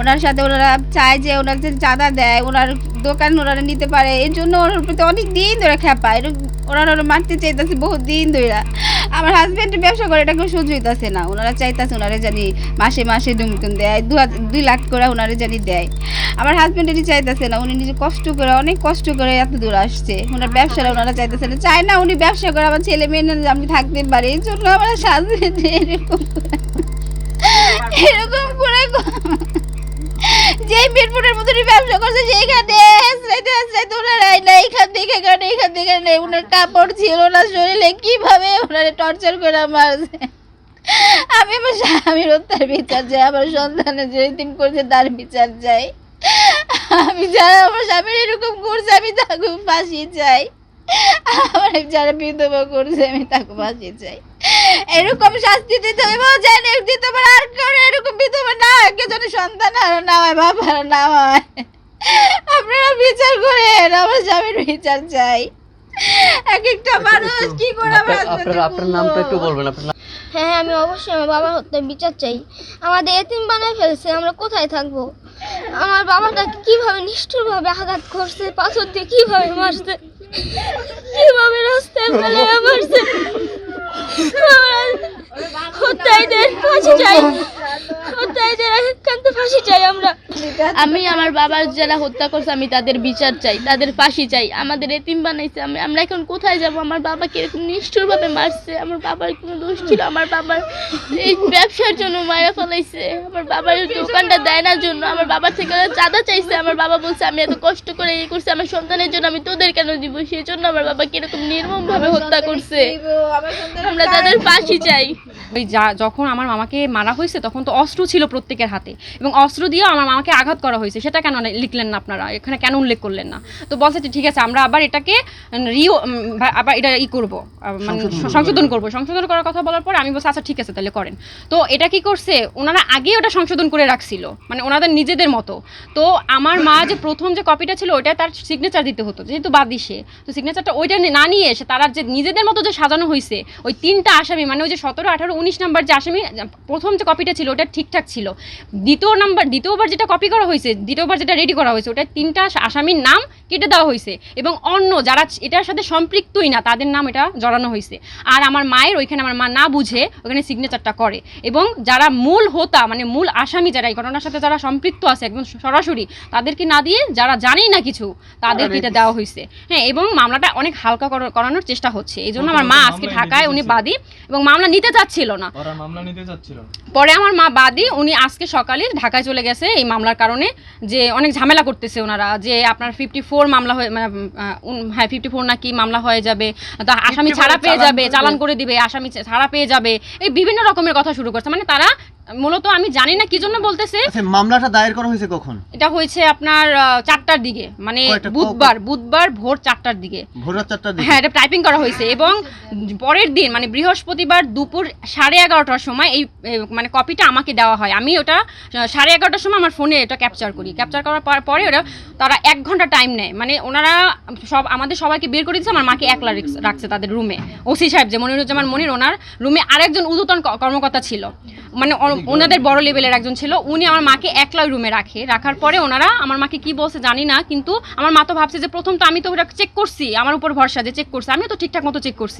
ওনার সাথে ওনারা চায় যে ওনার যে চাঁদা দেয় ওনার দোকান ওনারা নিতে পারে এর জন্য ওনার প্রতি অনেক দিন ধরে খেপা এরকম ওনারা ওরা মারতে চাইতেছে বহুত দিন ধরে আমার হাজব্যান্ড ব্যবসা করে এটা কেউ সহ্য হইতাছে না। ওনারা চাইতেছে ওনারা জানি মাসে মাসে দুমটুম দেয় দু দুই লাখ করে ওনারা জানি দেয়। আমার হাজব্যান্ডেরই চাইতেছে না উনি নিজে কষ্ট করে অনেক কষ্ট করে এত দূর আসছে। ওনার ব্যবসাটা ওনারা চাইতেছে না। চায় না উনি ব্যবসা করে আমার ছেলে মেয়ে না আমি থাকতে পারি। এই জন্য আমার হাজব্যান্ড এরকম এরকম করে যে মিরপুরের মতনই ব্যবসা করছে সেইখানে হাসলাইতে হাসলাইতে ওনার থেকে এখানে এইখান থেকে এখানে। ওনার কাপড় ছিল না শরীরে, কীভাবে ওনারে টর্চার করে মারছে? আমি আমার স্বামীর হত্যার বিচার চাই, আমার সন্তানের যে দিন করছে তার বিচার চাই। আমি যারা আমার স্বামীর এরকম করছে, আমি তাকে ফাঁসি চাই। আমার যারা বিধবা করছে, আমি তাকে ফাঁসি চাই। এরকম শাস্তি দিতে হবে জানি দিতে পারে আর কেউ এরকম বিধবা না কেউ যেন সন্তান আর না হয় বাবা না হয়। আপনারা বিচার করেন আমার স্বামীর বিচার চাই। এক একটা মানুষ কি করে আমার আপনার আপনার নামটা একটু বলবেন আপনার হ্যাঁ আমি অবশ্যই আমার বাবার হত্যার বিচার চাই। আমাদের এতিম বানায় ফেলছে আমরা কোথায় থাকব? আমার বাবাটা কীভাবে নিষ্ঠুরভাবে আঘাত করছে পাথর দিয়ে কীভাবে মারছে কীভাবে রাস্তায় ফেলে মারছে? আমরা হত্যাইদের ফাঁসি চাই হত্যাইদের একান্ত ফাঁসি চাই আমরা। আমি আমার বাবার যারা হত্যা করছে আমি তাদের বিচার চাই তাদের ফাঁসি চাই। আমাদের এতিম বানাইছে আমি আমরা এখন কোথায় যাব? আমার বাবাকে এরকম নিষ্ঠুরভাবে মারছে? আমার বাবার কোনো দোষ ছিল? আমার বাবার এই ব্যবসার জন্য মারা ফেলাইছে। আমার বাবার দোকানটা দেয় না জন্য। আমার বাবার থেকে চাঁদা চাইছে। আমার বাবা বলছে আমি এত কষ্ট করে ইয়ে করছি আমার সন্তানের জন্য আমি তোদের কেন দিব? সেই জন্য আমার বাবাকে এরকম নির্মমভাবে হত্যা করছে। আমরা তাদের ফাঁসি চাই। ওই যা যখন আমার মামাকে মারা হয়েছে তখন তো অস্ত্র ছিল প্রত্যেকের হাতে। এবং অস্ত্র দিয়ে আমার মামাকে আঘাত করা হয়েছে। সেটা কেন লিখলেন না আপনারা? এখানে কেন উল্লেখ করলেন না? তো বলছে ঠিক আছে আমরা আবার এটাকে রিও আবার এটা ই করব মানে সংশোধন করব। সংশোধন করার কথা বলার পর আমি বলছি আচ্ছা ঠিক আছে তাহলে করেন। তো এটা কি করছে? ওনারা আগেই ওটা সংশোধন করে রাখছিল। মানে ওনাদের নিজেদের মতো। তো আমার মা যে প্রথম যে কপিটা ছিল ওটা তার সিগনেচার দিতে হতো যেহেতু বাদী সে। তো সিগনেচারটা ওইটা না নিয়ে এসে তারা যে নিজেদের মতো যে সাজানো হয়েছে ওই তিনটা আসামি মানে ওই যে সতেরো আঠারো উনিশ নাম্বার যে আসামি, প্রথম যে কপিটা ছিল, ওটা ঠিকঠাক ছিল। দ্বিতীয় নাম্বার, দ্বিতীয়বার যেটা কপি করা হয়েছে, দ্বিতীয়বার যেটা রেডি করা হয়েছে, ওটা তিনটা আসামির নাম কেটে দেওয়া হয়েছে এবং অন্য যারা এটার সাথে সম্পৃক্তই না তাদের নাম এটা জড়ানো হয়েছে আর আমার মায়ের ওইখানে আমার মা না বুঝে ওখানে সিগনেচারটা করে। এবং যারা মূল হোতা মানে মূল আসামি যারা এই ঘটনার সাথে যারা সম্পৃক্ত আছে একদম সরাসরি তাদেরকে না দিয়ে যারা জানেই না কিছু তাদেরকে এটা দেওয়া হয়েছে হ্যাঁ এবং মামলাটা অনেক হালকা করা- করানোর চেষ্টা হচ্ছে। এই জন্য আমার মা আজকে ঢাকায় উনি বাদী এবং মামলা নিতে চাচ্ছিল না। পরে আমার মা বাদী উনি আজকে সকালে ঢাকায় চলে গেছে এই মামলার কারণে যে অনেক ঝামেলা করতেছে ওনারা যে আপনার ফিফটি ফোর মামলা হয়ে মানে হ্যাঁ ফিফটি ফোর নাকি মামলা হয়ে যাবে। তো আসামি ছাড়া পেয়ে যাবে চালান করে দিবে আসামি ছাড়া পেয়ে যাবে। এই বিভিন্ন রকমের কথা শুরু করছে। মানে তারা মূলত আমি জানি না কি জন্য বলতেছে। আচ্ছা মামলাটা দায়ের করা হয়েছে কখন? এটা হয়েছে আপনার চারটার দিকে মানে বুধবার বুধবার ভোর চারটার দিকে। ভোর চারটার দিকে? হ্যাঁ এটা টাইপিং করা হয়েছে এবং পরের দিন মানে বৃহস্পতিবার দুপুর সাড়ে এগারোটার সময় এই মানে কপিটা আমাকে দেওয়া হয়। আমি ওটা সাড়ে এগারোটার সময় আমার ফোনে এটা ক্যাপচার করি। ক্যাপচার করার পরে ওরা তারা এক ঘণ্টা টাইম নেয়। মানে ওনারা সব আমাদের সবাইকে বের করে দিচ্ছে আমার মাকে একলা রেখে- রাখছে তাদের রুমে ওসি সাহেব যে মনিরুজ্জামান মনির ওনার রুমে আরেকজন উদতন ক- কর্মকর্তা ছিল। মানে ওনাদের বড় লেভেলের একজন ছিল। উনি আমার মাকে একলা রুমে রাখে। রাখার পরে ওনারা আমার মাকে কি বলছে জানি না কিন্তু আমার মা তো ভাবছে যে প্রথম তো আমি তো ওটা চেক করছি আমার উপর ভরসা যে চেক করছে। আমিও তো ঠিকঠাক মতো চেক করছি।